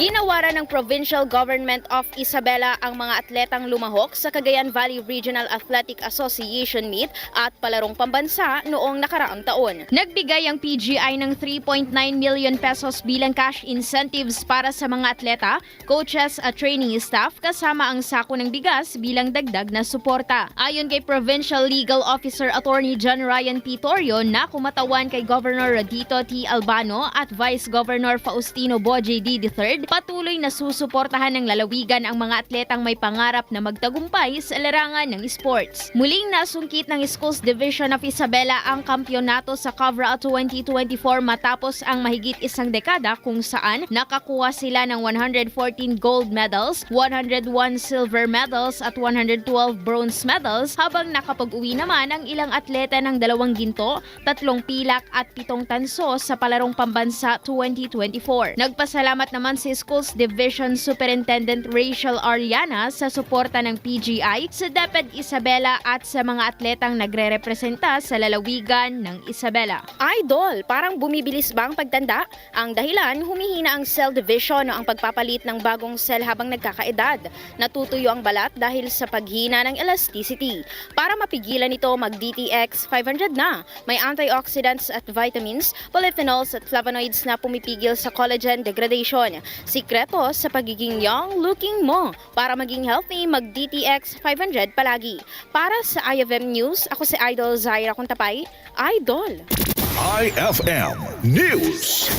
Ginawaran ng Provincial Government of Isabela ang mga atletang lumahok sa Cagayan Valley Regional Athletic Association meet at palarong pambansa noong nakaraang taon. Nagbigay ang PGI ng 3.9 million pesos bilang cash incentives para sa mga atleta, coaches at training staff kasama ang sako ng bigas bilang dagdag na suporta. Ayon kay Provincial Legal Officer Attorney John Ryan P. Torrio na kumatawan kay Governor Radito T. Albano at Vice Governor Faustino Boje D. III, patuloy na susuportahan ng lalawigan ang mga atletang may pangarap na magtagumpay sa larangan ng sports. Muling nasungkit ng Schools Division of Isabela ang kampyonato sa Cavra 2024 matapos ang mahigit isang dekada kung saan nakakuha sila ng 114 gold medals, 101 silver medals at 112 bronze medals habang nakapag-uwi naman ang ilang atleta ng dalawang ginto, tatlong pilak at pitong tanso sa palarong pambansa 2024. Nagpasalamat naman si Schools Division Superintendent Rachel Ariana sa suporta ng PGI sa DepEd Isabela at sa mga atletang nagre-representa sa lalawigan ng Isabela. Idol, parang bumibilis ba ang pagtanda? Ang dahilan, humihina ang cell division o ang pagpapalit ng bagong cell habang nagkakaedad. Natutuyo ang balat dahil sa paghina ng elasticity. Para mapigilan ito, mag-DTX 500 na. May antioxidants at vitamins, polyphenols at flavonoids na pumipigil sa collagen degradation. Sikreto sa pagiging young looking mo. Para maging healthy, mag-DTX 500 palagi. Para sa IFM News, ako si Idol Zaira Kuntapay. Idol! IFM News.